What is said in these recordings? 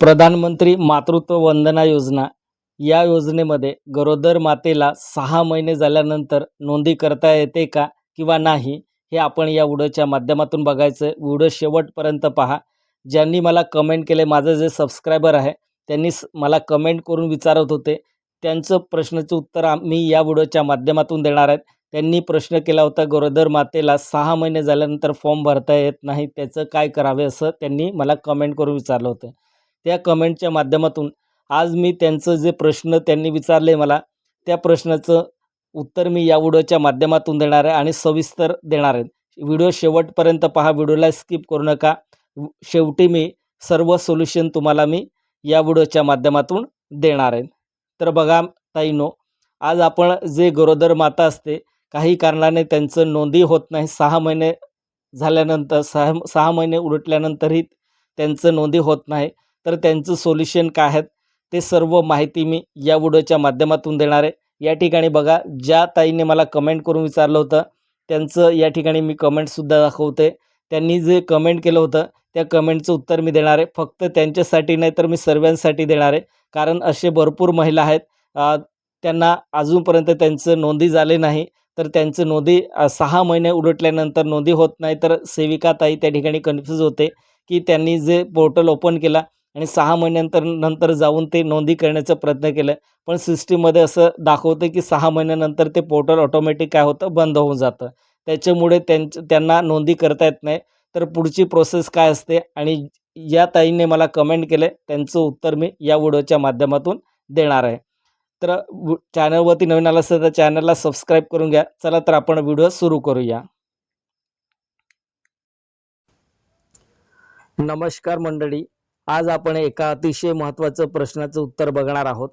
प्रधानमंत्री मातृत्व वंदना योजना. या योजनेमध्ये गरोदर मातेला सहा महिने झाल्यानंतर नोंदी करता येते का किंवा नाही हे आपण या व्हिडिओच्या माध्यमातून बघायचं. व्हिडिओ शेवटपर्यंत पहा. ज्यांनी मला कमेंट केले माझं जे सबस्क्रायबर आहे त्यांनी स मला कमेंट करून विचारत होते. त्यांचं प्रश्नाचं उत्तर आम्ही या व्हिडिओच्या माध्यमातून देणार आहेत. त्यांनी प्रश्न केला होता गरोदर मातेला सहा महिने झाल्यानंतर फॉर्म भरता येत नाही त्याचं काय करावे असं? त्यांनी मला कमेंट करून विचारलं होतं. त्या कमेंटच्या माध्यमातून आज मी त्यांचं जे प्रश्न त्यांनी विचारले मला त्या प्रश्नाचं उत्तर मी या व्हिडिओच्या माध्यमातून देणार आहे आणि सविस्तर देणार आहे. व्हिडिओ शेवटपर्यंत पहा व्हिडिओला स्किप करू नका. शेवटी मी सर्व सोल्युशन तुम्हाला मी या व्हिडिओच्या माध्यमातून देणार आहे. तर बघा ताईनो आज आपण जे गरोदर माता असते काही कारणाने त्यांचं नोंदी होत नाही. सहा महिने झाल्यानंतर सहा सहा महिने उलटल्यानंतरही त्यांचं नोंदी होत नाही. तर त्यांचं सोल्युशन काय आहेत? ते सर्व माहिती मी या व्हिडिओच्या माध्यमातून देणार आहे. या ठिकाणी बघा ज्या ताईने मला कमेंट करून विचारलं होतं त्यांचं या ठिकाणी मी कमेंटसुद्धा दाखवते त्यांनी जे कमेंट केलं होतं त्या कमेंटचं उत्तर मी देणार आहे. फक्त त्यांच्यासाठी नाही तर मी सर्वांसाठी देणार आहे. कारण असे भरपूर महिला आहेत त्यांना अजूनपर्यंत त्यांचं नोंदी झाले नाही. तर त्यांचं नोंदी सहा महिने उलटल्यानंतर नोंदी होत नाही. तर सेविका ताई त्या ठिकाणी कन्फ्यूज होते की त्यांनी जे पोर्टल ओपन केला आणि सहा महिन्यानंतर नंतर जाऊन ते नोंदी करण्याचा प्रयत्न केला. पण सिस्टीममध्ये असं दाखवतं की सहा महिन्यानंतर ते पोर्टल ऑटोमॅटिक काय होतं बंद होऊन जातं. त्याच्यामुळे त्यांच त्यांना नोंदी करता येत नाही. तर पुढची प्रोसेस काय असते आणि या ताईने मला कमेंट केलं त्यांचं उत्तर मी या व्हिडिओच्या माध्यमातून देणार आहे. तर चॅनलवरती नवीन आलं असेल तर चॅनलला सबस्क्राईब करून घ्या. चला तर आपण व्हिडिओ सुरू करूया. नमस्कार मंडळी. आज आपण एका अतिशय महत्त्वाचं प्रश्नाचं उत्तर बघणार आहोत.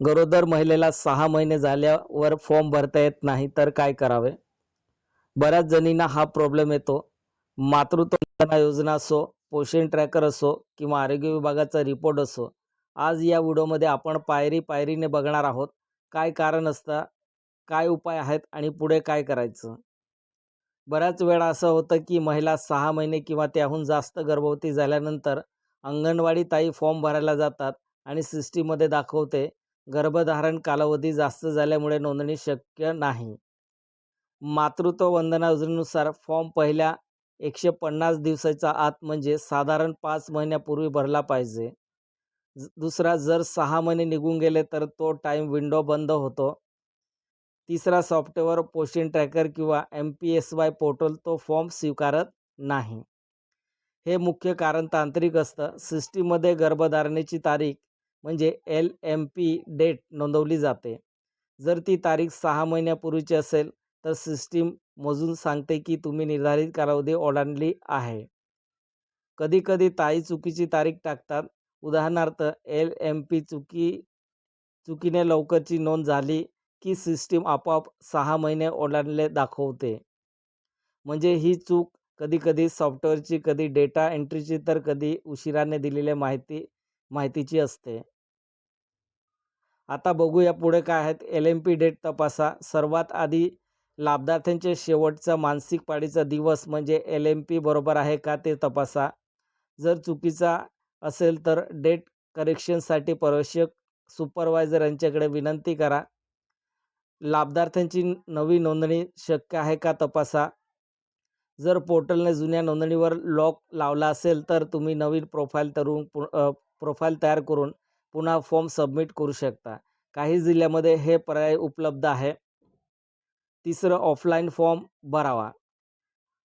गरोदर महिलेला सहा महिने झाल्यावर फॉर्म भरता येत नाही तर काय करावे? बऱ्याच जणींना हा प्रॉब्लेम येतो. मातृत्व योजना असो पोषण ट्रॅकर असो किंवा आरोग्य विभागाचा रिपोर्ट असो आज या व्हिडिओमध्ये आपण पायरी पायरीने बघणार आहोत. काय कारण असतं काय उपाय आहेत आणि पुढे काय करायचं? बऱ्याच वेळा असं होतं की महिला सहा महिने किंवा त्याहून जास्त गर्भवती झाल्यानंतर अंगणवाडी ताई फॉर्म भरायला जातात आणि सिस्टीममध्ये दाखवते गर्भधारण कालावधी जास्त झाल्यामुळे नोंदणी शक्य नाही. मातृत्व वंदना योजनेनुसार फॉर्म पहिल्या एकशे पन्नास दिवसाच्या आत म्हणजे साधारण पाच महिन्यापूर्वी भरला पाहिजे. ज- दुसरा जर सहा महिने निघून गेले तर तो टाईम विंडो बंद होतो. तिसरा सॉफ्टवेअर पोस्टिंग ट्रॅकर किंवा M P S Y portal तो फॉर्म स्वीकारत नाही. हे मुख्य कारण तांत्रिक असतं. सिस्टीममध्ये गर्भधारणेची तारीख म्हणजे एल एम पी डेट नोंदवली जाते. जर ती तारीख सहा महिन्यापूर्वीची असेल तर सिस्टीम मोजून सांगते की तुम्ही निर्धारित कालावधी ओलांडली आहे. कधीकधी ताई चुकीची तारीख टाकतात. उदाहरणार्थ एल एम पी चुकी चुकीने लवकरची नोंद झाली की सिस्टीम आपोआप सहा महिने ओलांडले दाखवते. म्हणजे ही चूक कधी कधी सॉफ्टवेअरची कधी डेटा एंट्रीची तर कधी उशिराने दिलेल्या माहिती माहितीची असते. आता बघूया पुढे काय आहेत. एल एम पी डेट तपासा. सर्वात आधी लाभार्थ्यांचे शेवटचा मानसिक पाळीचा दिवस म्हणजे एल एम पी बरोबर आहे का ते तपासा. जर चुकीचा असेल तर डेट करेक्शनसाठी परवश्यक सुपरवायझर यांच्याकडे विनंती करा. लाभार्थ्यांची नवी नोंदणी शक्य आहे का तपासा. जर पोर्टलने जुन्या नोंदणीवर लॉक लावला असेल तर तुम्ही नवीन प्रोफाईल तरून पु प्रोफाईल तयार करून पुन्हा फॉर्म सबमिट करू शकता. काही जिल्ह्यामध्ये हे पर्याय उपलब्ध आहे. तिसरं ऑफलाईन फॉर्म भरावा.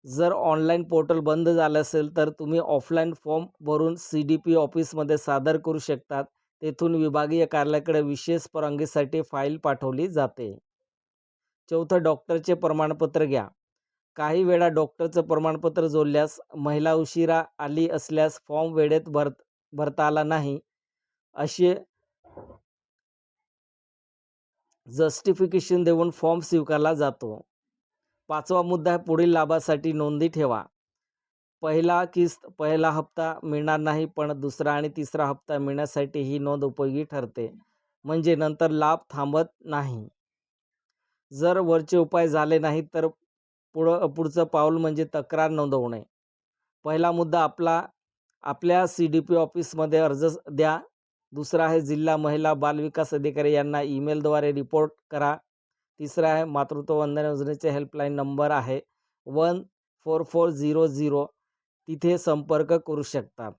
जर ऑनलाईन पोर्टल बंद झालं असेल तर तुम्ही ऑफलाईन फॉर्म भरून सी डी पी ऑफिसमध्ये सादर करू शकतात. तेथून विभागीय कार्यालयाकडे विशेष परवानगीसाठी फाईल पाठवली जाते. चौथं डॉक्टरचे प्रमाणपत्र घ्या. काही वेळा डॉक्टरचं प्रमाणपत्र जोडल्यास महिला उशिरा आली असल्यास फॉर्म वेळेत भर भरता आला नाही. असे जस्टिफिकेशन देऊन फॉर्म स्वीकारला जातो. पाचवा मुद्दा पुढील लाभासाठी नोंदी ठेवा. पहिला किस्त पहिला हप्ता मिळणार नाही पण दुसरा आणि तिसरा हप्ता मिळण्यासाठी ही नोंद उपयोगी ठरते. म्हणजे नंतर लाभ थांबत नाही. जर वरचे उपाय झाले नाही तर पुढं पुढचं पाऊल म्हणजे तक्रार नोंदवणे. पहिला मुद्दा आपला आपल्या सी डी पी ऑफिसमध्ये अर्ज द्या. दुसरा आहे जिल्हा महिला बालविकास अधिकारी यांना ईमेलद्वारे रिपोर्ट करा. तिसरा आहे मातृत्व वंदना योजनेचे हेल्पलाईन नंबर आहे one four four zero zero. तिथे संपर्क करू शकता.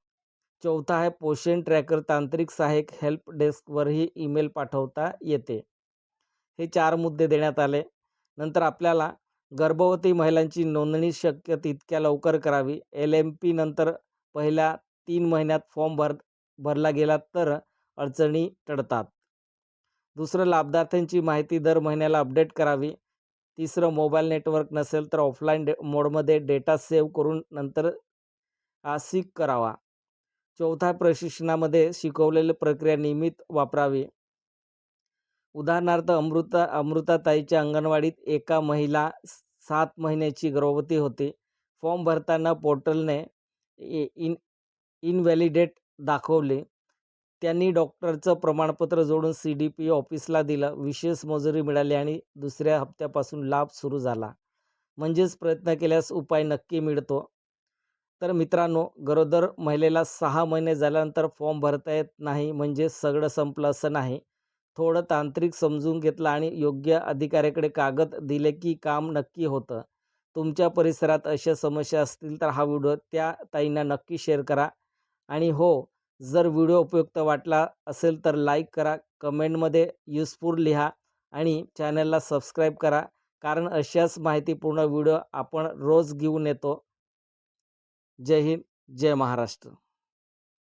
चौथा आहे पोषण ट्रॅकर तांत्रिक सहाय्यक हेल्प डेस्कवरही ईमेल पाठवता येते. हे चार मुद्दे देण्यात आले. नंतर आपल्याला गर्भवती महिलांची नोंदणी शक्य तितक्या लवकर करावी. एल एम पी नंतर पहिल्या तीन महिन्यात फॉर्म भर भरला गेला तर अडचणी टळतात. दुसरं लाभार्थ्यांची माहिती दर महिन्याला अपडेट करावी. तिसरं मोबाईल नेटवर्क नसेल तर ऑफलाईन डे मोडमध्ये डेटा सेव्ह करून नंतर आसिक करावा. चौथा प्रशिक्षणामध्ये शिकवलेली प्रक्रिया नियमित वापरावी. उदाहरणार्थ अमृता अमृताताईच्या अंगणवाडीत एका महिला सात महिन्याची गर्भवती होती. फॉर्म भरताना पोर्टलने इन इनव्हॅलिडेट दाखवले. त्यांनी डॉक्टरचं प्रमाणपत्र जोडून सी डी पी ऑफिसला दिलं. विशेष मजुरी मिळाली आणि दुसऱ्या हप्त्यापासून लाभ सुरू झाला. म्हणजेच प्रयत्न केल्यास उपाय नक्की मिळतो. तर मित्रांनो गरोदर महिलेला सहा महिने झाल्यानंतर फॉर्म भरता येत नाही. म्हणजे सगळं संपलं असं नाही. थोडं तांत्रिक समजून घेतलं आणि योग्य अधिकाऱ्याकडे कागद दिले की काम नक्की होतं. तुमच्या परिसरात अशा समस्या असतील तर हा व्हिडिओ त्या ताईंना नक्की शेअर करा. आणि हो जर व्हिडिओ उपयुक्त वाटला असेल तर लाईक करा कमेंटमध्ये युजफुल लिहा आणि चॅनलला सबस्क्राईब करा. कारण अशाच माहितीपूर्ण व्हिडिओ आपण रोज घेऊन येतो. जय हिंद जय महाराष्ट्र.